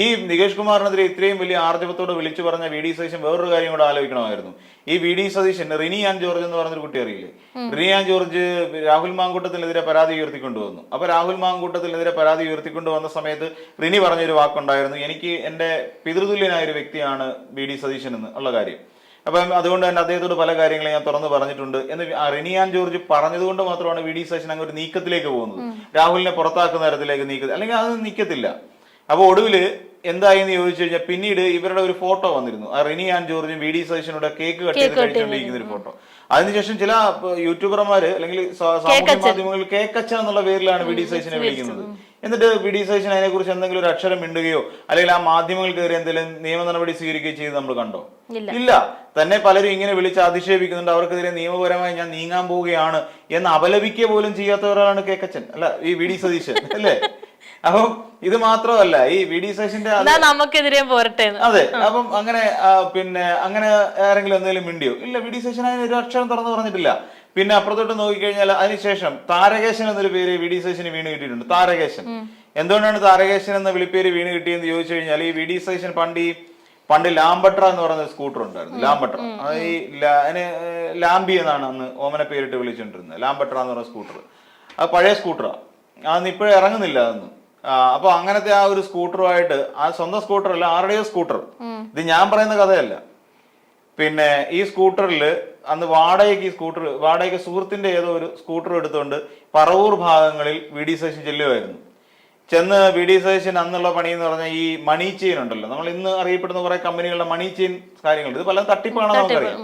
ഈ നികേഷ് കുമാറിനെതിരെ ഇത്രയും വലിയ ആർജവത്തോട് വിളിച്ചു പറഞ്ഞ വി ഡി സതീശൻ വേറൊരു കാര്യം കൂടെ ആലോചിക്കണമായിരുന്നു. ഈ വി ഡി സതീശൻ റിനി ആൻ ജോർജ് എന്ന് പറഞ്ഞൊരു കുട്ടി അറിയില്ലേ? റിനി ആൻ ജോർജ് രാഹുൽ മാങ്കൂട്ടത്തിനെതിരെ പരാതി ഉയർത്തിക്കൊണ്ടുവന്നു. അപ്പൊ രാഹുൽ മാങ്കൂട്ടത്തിനെതിരെ പരാതി ഉയർത്തിക്കൊണ്ടു വന്ന സമയത്ത് റിനി പറഞ്ഞൊരു വാക്കുണ്ടായിരുന്നു. എനിക്ക് എന്റെ പിതൃതുല്യനായ ഒരു വ്യക്തിയാണ് വി ഡി സതീശൻ എന്ന് ഉള്ള കാര്യം. അപ്പം അതുകൊണ്ട് തന്നെ അദ്ദേഹത്തോട് പല കാര്യങ്ങളും ഞാൻ തുറന്നു പറഞ്ഞിട്ടുണ്ട്. എന്ന് റിനിയാൻ ജോർജ് പറഞ്ഞതുകൊണ്ട് മാത്രമാണ് വി ഡി സതീശൻ അങ്ങ് ഒരു നീക്കത്തിലേക്ക് പോകുന്നത്. രാഹുലിനെ പുറത്താക്കുന്ന തരത്തിലേക്ക് നീക്കത്തിൽ അല്ലെങ്കിൽ അത് നീക്കത്തില്ല. അപ്പോൾ ഒടുവിൽ എന്തായി എന്ന് ചോദിച്ചു കഴിഞ്ഞാൽ പിന്നീട് ഇവരുടെ ഒരു ഫോട്ടോ വന്നിരുന്നു. ആ റിനി ആൻ ജോർജും വി ഡി സതീശനോട് കേക്ക് കട്ട് ചെയ്ത് കഴിച്ചുകൊണ്ടിരിക്കുന്ന ഒരു ഫോട്ടോ. അതിനുശേഷം ചില യൂട്യൂബർമാര് അല്ലെങ്കിൽ സാമൂഹ്യ മാധ്യമങ്ങളിൽ കേക്കച്ച എന്നുള്ള പേരിലാണ് വി ഡി സതീശനെ വിളിക്കുന്നത്. എന്നിട്ട് വി ഡി സതീശൻ അതിനെക്കുറിച്ച് എന്തെങ്കിലും ഒരു അക്ഷരം മിണ്ടുകയോ അല്ലെങ്കിൽ ആ മാധ്യമങ്ങൾക്കെതിരെ എന്തെങ്കിലും നിയമ നടപടി സ്വീകരിക്കുകയോ ചെയ്ത് നമ്മൾ കണ്ടോ? ഇല്ല. ഇല്ല. തന്നെ പലരും ഇങ്ങനെ വിളിച്ച് അധിക്ഷേപിക്കുന്നുണ്ട്. അവർക്കെതിരെ നിയമപരമായി ഞാൻ നീങ്ങാൻ പോവുകയാണ് എന്ന് അപലപിക്കുക പോലും ചെയ്യാത്ത ഒരാളാണ് കേക്കച്ചൻ അല്ല ഈ വി ഡി സതീശൻ അല്ലേ? അപ്പം ഇത് മാത്രമല്ല ഈ വി ഡി സേഷന്റെ നമുക്കെതിരെ പോരട്ടെ അതെ അപ്പം അങ്ങനെ പിന്നെ അങ്ങനെ ആരെങ്കിലും എന്തെങ്കിലും മിണ്ടിയോ? ഇല്ല വി ഡി സേഷൻ അതിന് ഒരു അക്ഷരം തുറന്നു പറഞ്ഞിട്ടില്ല. പിന്നെ അപ്പുറത്തോട്ട് നോക്കിക്കഴിഞ്ഞാൽ അതിനുശേഷം താരകേശൻ എന്നൊരു പേര് വി ഡി സേഷന് വീണ് കിട്ടിയിട്ടുണ്ട്. താരകേശൻ. എന്തുകൊണ്ടാണ് താരകേശൻ എന്ന വിളിപ്പേര് വീണ് കിട്ടിയെന്ന് ചോദിച്ചു കഴിഞ്ഞാൽ ഈ വി ഡി സേഷൻ പണ്ട് ഈ പണ്ട് ലാംബട്ര എന്ന് പറയുന്ന സ്കൂട്ടർ ഉണ്ടായിരുന്നു. ലാംബട്ര. ഈ അതിന് ലാംബി എന്നാണ് അന്ന് ഓമന പേരിട്ട് വിളിച്ചുകൊണ്ടിരുന്നത് ലാംബട്ര എന്ന് പറയുന്ന സ്കൂട്ടർ. അത് പഴയ സ്കൂട്ടറാ. അതൊന്നും ഇപ്പോഴും ഇറങ്ങുന്നില്ല അതൊന്നും. അപ്പൊ അങ്ങനത്തെ ആ ഒരു സ്കൂട്ടറുമായിട്ട് ആ സ്വന്തം സ്കൂട്ടർ അല്ല ആരുടെയോ സ്കൂട്ടർ. ഇത് ഞാൻ പറയുന്ന കഥയല്ല. പിന്നെ ഈ സ്കൂട്ടറിൽ അന്ന് വാടകയ്ക്ക് ഈ സ്കൂട്ടർ വാടകയ്ക്ക് സുഹൃത്തിന്റെ ഏതോ ഒരു സ്കൂട്ടർ എടുത്തുകൊണ്ട് പറവൂർ ഭാഗങ്ങളിൽ വി ഡി സതീശൻ ചെല്ലുമായിരുന്നു ചെന്ന് വി ഡി സതീശൻ അന്നുള്ള പണി എന്ന് പറഞ്ഞാൽ ഈ മണി ചെയിൻ ഉണ്ടല്ലോ. നമ്മൾ ഇന്ന് അറിയപ്പെടുന്ന കുറെ കമ്പനികളുടെ മണി ചെയിൻ കാര്യങ്ങളുണ്ട്. ഇത് പല തട്ടിപ്പാണെന്ന് നമുക്കറിയാം.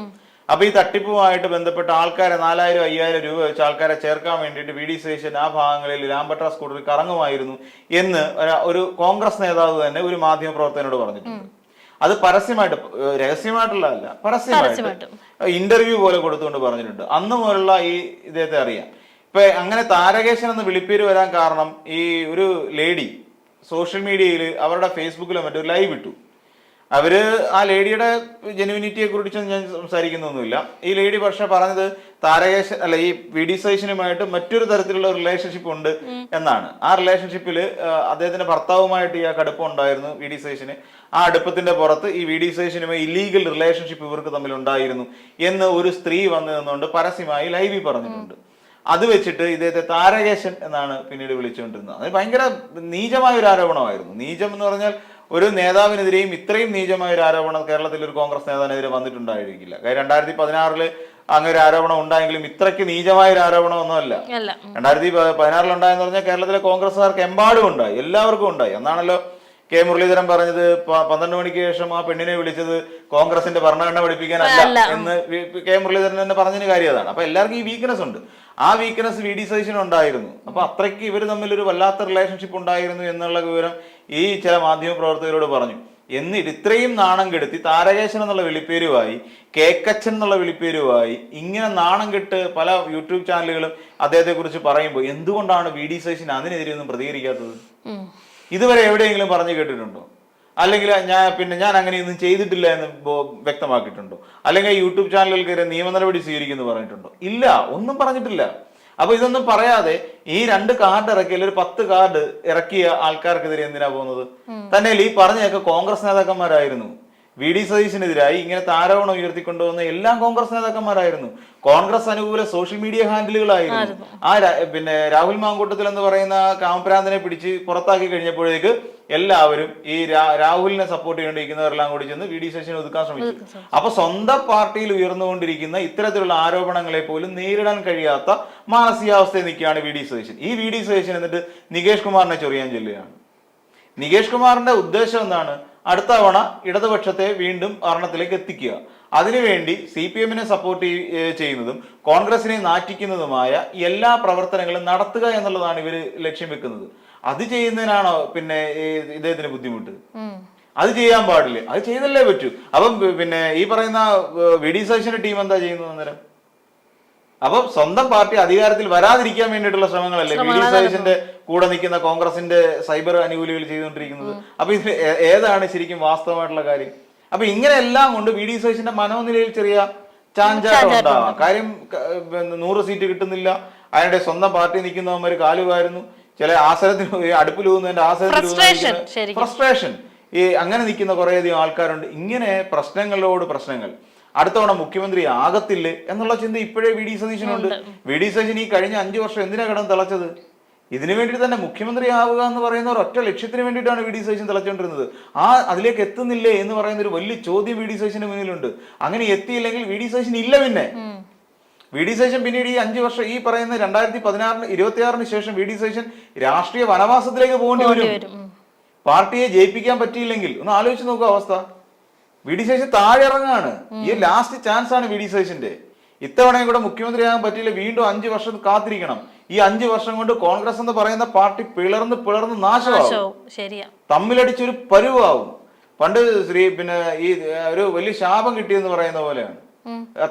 അപ്പൊ ഈ തട്ടിപ്പുമായിട്ട് ബന്ധപ്പെട്ട ആൾക്കാരെ നാലായിരം അയ്യായിരം രൂപ വെച്ച് ആൾക്കാരെ ചേർക്കാൻ വേണ്ടിയിട്ട് വി ഡി സതീശൻ ആ ഭാഗങ്ങളിൽ ലാംബട്ട സ്കൂട്ടറിൽ കറങ്ങുമായിരുന്നു എന്ന് ഒരു- കോൺഗ്രസ് നേതാവ് തന്നെ ഒരു മാധ്യമ പ്രവർത്തകനോട് പറഞ്ഞിട്ടുണ്ട്. അത് പരസ്യമായിട്ട് രഹസ്യമായിട്ടുള്ളതല്ല പരസ്യമായിട്ട്. ഇന്റർവ്യൂ പോലെ കൊടുത്തുകൊണ്ട് പറഞ്ഞിട്ടുണ്ട്. അന്ന് മുതലുള്ള ഈ ഇദ്ദേഹത്തെ അറിയാം. ഇപ്പൊ അങ്ങനെ താരകേശൻ എന്ന് വിളിപ്പേര് വരാൻ കാരണം ഈ ഒരു ലേഡി സോഷ്യൽ മീഡിയയിൽ അവരുടെ ഫേസ്ബുക്കിലോ മറ്റൊരു ലൈവ് ഇട്ടു. അവർ ആ ലേഡിയുടെ ജെനുവിനിറ്റിയെ കുറിച്ച് ഞാൻ സംസാരിക്കുന്നൊന്നുമില്ല. ഈ ലേഡി പക്ഷെ പറഞ്ഞത് താരകേശൻ അല്ല ഈ വി ഡി സൈഷനുമായിട്ട് മറ്റൊരു തരത്തിലുള്ള റിലേഷൻഷിപ്പ് ഉണ്ട് എന്നാണ്. ആ റിലേഷൻഷിപ്പിൽ അദ്ദേഹത്തിന്റെ ഭർത്താവുമായിട്ട് ഈ അടുപ്പം കടുപ്പം ഉണ്ടായിരുന്നു വി ഡി സൈഷന് ആ അടുപ്പത്തിന്റെ പുറത്ത് ഈ വി ഡി സൈഷനുമായി ഇല്ലീഗൽ റിലേഷൻഷിപ്പ് ഇവർക്ക് തമ്മിൽ ഉണ്ടായിരുന്നു എന്ന് ഒരു സ്ത്രീ വന്നു നിന്നുകൊണ്ട് പരസ്യമായി ലൈവിൽ പറഞ്ഞിട്ടുണ്ട്. അത് വെച്ചിട്ട് ഇദ്ദേഹത്തെ താരകേശൻ എന്നാണ് പിന്നീട് വിളിച്ചുകൊണ്ടിരുന്നത്. അത് ഭയങ്കര നീചമായ ഒരു ആരോപണമായിരുന്നു. നീചം എന്ന് പറഞ്ഞാൽ ഒരു നേതാവിനെതിരെയും ഇത്രയും നീചമായ ഒരു ആരോപണം കേരളത്തിൽ ഒരു കോൺഗ്രസ് നേതാവിനെതിരെ വന്നിട്ടുണ്ടായിരിക്കില്ല. കാര്യം രണ്ടായിരത്തി പതിനാറിൽ അങ്ങനെ ഒരു ആരോപണം ഉണ്ടായെങ്കിലും ഇത്രയ്ക്ക് നീചമായ ഒരു ആരോപണം ഒന്നുമല്ല രണ്ടായിരത്തി പതിനാറിൽ ഉണ്ടായെന്ന് പറഞ്ഞാൽ കേരളത്തിലെ കോൺഗ്രസ്സുകാർക്ക് എമ്പാടും ഉണ്ടായി. എല്ലാവർക്കും ഉണ്ടായി. എന്നാണല്ലോ കെ മുരളീധരൻ പറഞ്ഞത് പന്ത്രണ്ട് മണിക്ക് ശേഷം ആ പെണ്ണിനെ വിളിച്ചത് കോൺഗ്രസിന്റെ ഭരണഘടന പഠിപ്പിക്കാനല്ല എന്ന് കെ മുരളീധരൻ തന്നെ പറഞ്ഞതിന് കാര്യം അതാണ്. അപ്പൊ എല്ലാവർക്കും ഈ വീക്ക്നെസ് ഉണ്ട്. ആ വീക്ക്നെസ് വി ഡി സതീശനും ഉണ്ടായിരുന്നു അപ്പൊ അത്രയ്ക്ക് ഇവർ തമ്മിൽ ഒരു വല്ലാത്ത റിലേഷൻഷിപ്പ് ഉണ്ടായിരുന്നു എന്നുള്ള വിവരം ഈ ചില മാധ്യമ പ്രവർത്തകരോട് പറഞ്ഞു എന്നിട്ട് ഇത്രയും നാണം കെടുത്തി താരകേശൻ എന്നുള്ള വിളിപ്പേരുമായി കേക്കച്ചൻ എന്നുള്ള വിളിപ്പേരുമായി ഇങ്ങനെ നാണം കെട്ട് പല യൂട്യൂബ് ചാനലുകളും അദ്ദേഹത്തെ കുറിച്ച് പറയുമ്പോൾ എന്തുകൊണ്ടാണ് വി ഡി സേഷൻ അതിനെതിരെ ഒന്നും പ്രതികരിക്കാത്തത്? ഇതുവരെ എവിടെയെങ്കിലും പറഞ്ഞു കേട്ടിട്ടുണ്ടോ? അല്ലെങ്കിൽ ഞാൻ പിന്നെ ഞാൻ അങ്ങനെയൊന്നും ചെയ്തിട്ടില്ല എന്ന് വ്യക്തമാക്കിയിട്ടുണ്ടോ? അല്ലെങ്കിൽ യൂട്യൂബ് ചാനലുകൾക്കെതിരെ നിയമ നടപടി സ്വീകരിക്കുന്നു പറഞ്ഞിട്ടുണ്ടോ? ഇല്ല ഒന്നും പറഞ്ഞിട്ടില്ല. അപ്പൊ ഇതൊന്നും പറയാതെ ഈ രണ്ട് കാർഡ് ഇറക്കിയ ഒരു പത്ത് കാർഡ് ഇറക്കിയ ആൾക്കാർക്കെതിരെ എന്തിനാ പോകുന്നത്? തന്നെ ഈ പറഞ്ഞൊക്കെ കോൺഗ്രസ് നേതാക്കന്മാരായിരുന്നു. വി ഡി സതീശിനെതിരായി ഇങ്ങനത്തെ ആരോപണം ഉയർത്തിക്കൊണ്ടുവന്ന എല്ലാം കോൺഗ്രസ് നേതാക്കന്മാരായിരുന്നു. കോൺഗ്രസ് അനുകൂല സോഷ്യൽ മീഡിയ ഹാൻഡിലുകളായിരുന്നു. ആ പിന്നെ രാഹുൽ മാങ്കൂട്ടത്തിൽ എന്ന് പറയുന്ന കാമപ്രാന്തനെ പിടിച്ച് പുറത്താക്കി കഴിഞ്ഞപ്പോഴേക്ക് എല്ലാവരും ഈ രാഹുലിനെ സപ്പോർട്ട് ചെയ്തുകൊണ്ടിരിക്കുന്നവരെല്ലാം കൂടി ചെന്ന് വി ഡി ശശിനെ ഒതുക്കാൻ ശ്രമിച്ചു. അപ്പൊ സ്വന്തം പാർട്ടിയിൽ ഉയർന്നുകൊണ്ടിരിക്കുന്ന ഇത്തരത്തിലുള്ള ആരോപണങ്ങളെ പോലും നേരിടാൻ കഴിയാത്ത മാനസികാവസ്ഥയിൽ നിൽക്കുകയാണ് വി ഡി സതീശൻ. ഈ വി ഡി സതീശൻ എന്നിട്ട് നികേഷ് കുമാറിനെ ചൊറിയാൻ ചെല്ലുകയാണ്. നികേഷ് കുമാറിന്റെ ഉദ്ദേശം എന്താണ്? അടുത്ത തവണ ഇടതുപക്ഷത്തെ വീണ്ടും ഭരണത്തിലേക്ക് എത്തിക്കുക. അതിനുവേണ്ടി സി പി എമ്മിനെ സപ്പോർട്ട് ചെയ്യുന്നതും കോൺഗ്രസിനെ നാറ്റിക്കുന്നതുമായ എല്ലാ പ്രവർത്തനങ്ങളും നടത്തുക എന്നുള്ളതാണ് ഇവർ ലക്ഷ്യം വെക്കുന്നത്. അത് ചെയ്യുന്നതിനാണോ പിന്നെ ഇദ്ദേഹത്തിന് ബുദ്ധിമുട്ട്? അത് ചെയ്യാൻ പാടില്ല? അത് ചെയ്തല്ലേ പറ്റൂ. അപ്പം പിന്നെ ഈ പറയുന്ന വി ഡി സതീശന്റെ ടീം എന്താ ചെയ്യുന്നത് അന്നേരം? അപ്പം സ്വന്തം പാർട്ടി അധികാരത്തിൽ വരാതിരിക്കാൻ വേണ്ടിയിട്ടുള്ള ശ്രമങ്ങളല്ലേ? വി ഡി സതീശന്റെ കൂടെ നിൽക്കുന്ന കോൺഗ്രസിന്റെ സൈബർ അനുകൂലികൾ ചെയ്തുകൊണ്ടിരിക്കുന്നത്. അപ്പൊ ഇതിൽ ഏതാണ് ശരിക്കും വാസ്തവമായിട്ടുള്ള കാര്യം? അപ്പൊ ഇങ്ങനെയെല്ലാം കൊണ്ട് വി ഡി സതീശന്റെ മനോനിലയിൽ ചെറിയ ചാഞ്ചാട്ടം ഉണ്ടാവാം. കാര്യം നൂറ് സീറ്റ് കിട്ടുന്നില്ല. അയാളുടെ സ്വന്തം പാർട്ടി നിൽക്കുന്നവന്മാർ കാലുവായിരുന്നു ചില ആസനത്തിന് അടുപ്പിൽ പോകുന്നതിന്റെ ആസനത്തിൽ ഫ്രസ്ട്രേഷൻ ഈ അങ്ങനെ നിൽക്കുന്ന കുറേയധികം ആൾക്കാരുണ്ട്. ഇങ്ങനെ പ്രശ്നങ്ങളോട് പ്രശ്നങ്ങൾ. അടുത്തവണ മുഖ്യമന്ത്രി ആകത്തില്ലേ എന്നുള്ള ചിന്ത ഇപ്പോഴേ വി ഡി സതീശനുണ്ട്. വി ഡി സതീശൻ ഈ കഴിഞ്ഞ അഞ്ചു വർഷം എന്തിനാ കടന്ന് തിളച്ചത്? ഇതിനു വേണ്ടി തന്നെ മുഖ്യമന്ത്രി ആവുക എന്ന് പറയുന്ന ഒരു ഒറ്റ ലക്ഷ്യത്തിന് വേണ്ടിയിട്ടാണ് വി ഡി സതീശൻ തിളച്ചുകൊണ്ടിരുന്നത് ആ അതിലേക്ക് എത്തുന്നില്ലേ എന്ന് പറയുന്ന ഒരു വലിയ ചോദ്യം വി ഡി സതീശന് മുന്നിലുണ്ട്. അങ്ങനെ എത്തിയില്ലെങ്കിൽ വി ഡി സതീശൻ ഇല്ല പിന്നെ. വി ഡി സതീശൻ പിന്നീട് ഈ അഞ്ചു വർഷം ഈ പറയുന്ന രണ്ടായിരത്തി പതിനാറിന് ഇരുപത്തിയാറിന് ശേഷം വി ഡി സതീശൻ രാഷ്ട്രീയ വനവാസത്തിലേക്ക് പോകേണ്ടി വരും. പാർട്ടിയെ ജയിപ്പിക്കാൻ പറ്റിയില്ലെങ്കിൽ. ഒന്ന് ആലോചിച്ച് നോക്കുക അവസ്ഥ. വി ഡി ശേഷി താഴെ ഇറങ്ങാണ്. ഈ ലാസ്റ്റ് ചാൻസ് ആണ് വി ഡി ശേഷിന്റെ ഇത്തവണയും കൂടെ മുഖ്യമന്ത്രിയാകാൻ പറ്റിയില്ല. വീണ്ടും അഞ്ചു വർഷം കാത്തിരിക്കണം. ഈ അഞ്ചു വർഷം കൊണ്ട് കോൺഗ്രസ് എന്ന് പറയുന്ന പാർട്ടി പിളർന്ന് പിളർന്ന് നാശമാവും. തമ്മിലടിച്ചൊരു പരുവാവും. പണ്ട് ശ്രീ പിന്നെ ഈ ഒരു വലിയ ശാപം കിട്ടിയെന്ന് പറയുന്ന പോലെയാണ്.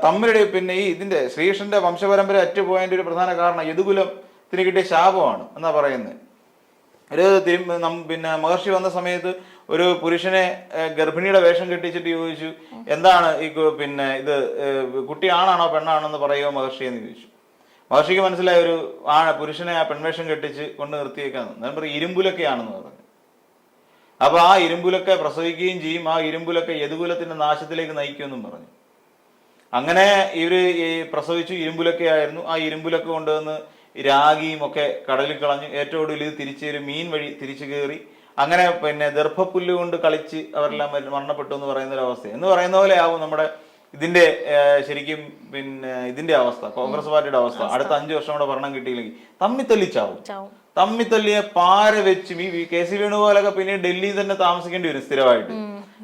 തമ്മിലടി പിന്നെ ഈ ഇതിന്റെ ശ്രീകൃഷ്ണന്റെ വംശപരമ്പര അറ്റുപോയതിന്റെ ഒരു പ്രധാന കാരണം യദുകുലത്തിന് കിട്ടിയ ശാപമാണ് എന്നാ പറയുന്നത്. ഒരു പിന്നെ മഹർഷി വന്ന സമയത്ത് ഒരു പുരുഷനെ ഗർഭിണിയുടെ വേഷം കെട്ടിച്ചിട്ട് ചോദിച്ചു എന്താണ് ഈ പിന്നെ ഇത് കുട്ടി ആണാണോ പെണ്ണാണോ എന്ന് പറയുമോ മഹർഷി എന്ന് ചോദിച്ചു. മഹർഷിക്ക് മനസ്സിലായ ഒരു ആ പുരുഷനെ ആ പെൺവേഷം കെട്ടിച്ച് കൊണ്ട് നിർത്തിയേക്കാന്ന്. ഞാൻ പറയും ഇരുമ്പുലൊക്കെയാണെന്ന് പറഞ്ഞു. അപ്പൊ ആ ഇരുമ്പുലൊക്കെ പ്രസവിക്കുകയും ചെയ്യും ആ ഇരുമ്പുലൊക്കെ യദുകുലത്തിന്റെ നാശത്തിലേക്ക് നയിക്കുമെന്നും പറഞ്ഞു. അങ്ങനെ ഇവർ ഈ പ്രസവിച്ചു ഇരുമ്പുലൊക്കെ ആയിരുന്നു ആ ഇരുമ്പുലൊക്കെ കൊണ്ടുവന്ന് രാഗിയും ഒക്കെ കടലിൽ കളഞ്ഞു ഏറ്റവും ഒടുവിൽ ഇത് തിരിച്ച് ഒരു മീൻ വഴി തിരിച്ചു കയറി അങ്ങനെ പിന്നെ ദർഭപ്പുല്ല് കൊണ്ട് കളിച്ച് അവരെല്ലാം മര- മരണപ്പെട്ടു എന്ന് പറയുന്ന ഒരു അവസ്ഥ. എന്ന് പറയുന്ന പോലെ ആവും നമ്മുടെ ഇതിന്റെ ശരിക്കും പിന്നെ ഇതിന്റെ അവസ്ഥ കോൺഗ്രസ് പാർട്ടിയുടെ അവസ്ഥ. അടുത്ത അഞ്ചു വർഷം കൂടെ ഭരണം കിട്ടിയില്ലെങ്കിൽ തമ്മി തല്ലിച്ചാവും തമ്മി തമ്മിത്തല്ലിയെ പാര വെച്ചും ഈ കെ സി വേണുപോലൊക്കെ പിന്നെ ഡൽഹിയിൽ തന്നെ താമസിക്കേണ്ടി വരും സ്ഥിരമായിട്ട്.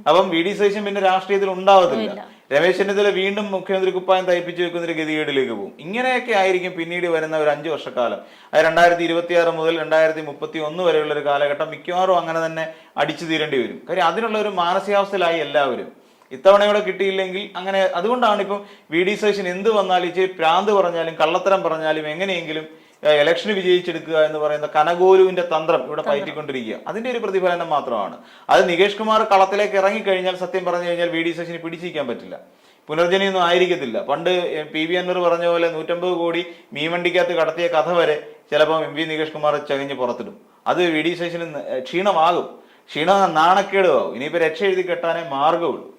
അപ്പം വി ഡി സതീശൻ പിന്നെ രാഷ്ട്രീയത്തിൽ ഉണ്ടാവത്തില്ല. രമേശ് ചെന്നിത്തല വീണ്ടും മുഖ്യമന്ത്രി കുപ്പായം തയ്പ്പിച്ച് വെക്കുന്ന ഒരു ഗതികേടിലേക്ക് പോകും. ഇങ്ങനെയൊക്കെ ആയിരിക്കും പിന്നീട് വരുന്ന ഒരു അഞ്ച് വർഷക്കാലം. അത് രണ്ടായിരത്തി ഇരുപത്തി ആറ് മുതൽ രണ്ടായിരത്തി മുപ്പത്തി ഒന്ന് വരെയുള്ള ഒരു കാലഘട്ടം മിക്കവാറും അങ്ങനെ തന്നെ അടിച്ചു തീരേണ്ടി വരും. കാര്യം അതിനുള്ള ഒരു മാനസികാവസ്ഥയിലായി എല്ലാവരും. ഇത്തവണ ഇവിടെ കിട്ടിയില്ലെങ്കിൽ അങ്ങനെ അതുകൊണ്ടാണ് ഇപ്പം വി ഡി സതീശൻ എന്ത് വന്നാലും ഇച്ചിരി പ്രാന്ത് പറഞ്ഞാലും കള്ളത്തരം പറഞ്ഞാലും എങ്ങനെയെങ്കിലും ഇലക്ഷന് വിജയിച്ചെടുക്കുക എന്ന് പറയുന്ന കനഗോലുവിന്റെ തന്ത്രം ഇവിടെ പയറ്റിക്കൊണ്ടിരിക്കുക. അതിന്റെ ഒരു പ്രതിഫലനം മാത്രമാണ്. അത് നികേഷ് കുമാർ കളത്തിലേക്ക് ഇറങ്ങിക്കഴിഞ്ഞാൽ സത്യം പറഞ്ഞു കഴിഞ്ഞാൽ വി ഡി സതീശന് പിടിച്ചിരിക്കാൻ പറ്റില്ല. പുനർജനിയൊന്നും ആയിരിക്കത്തില്ല. പണ്ട് പി വി അന്നൂർ പറഞ്ഞ പോലെ നൂറ്റമ്പത് കോടി മീവണ്ടിക്കകത്ത് കടത്തിയ കഥ വരെ ചിലപ്പോൾ എം വി നികേഷ് കുമാർ ചകഞ്ഞ് പുറത്തിടും. അത് വി ഡി സതീശന് ക്ഷീണമാകും. ക്ഷീണം നാണക്കേടുമാകും. ഇനിയിപ്പോൾ രക്ഷ എഴുതി കെട്ടാനേ മാർഗമുള്ളൂ.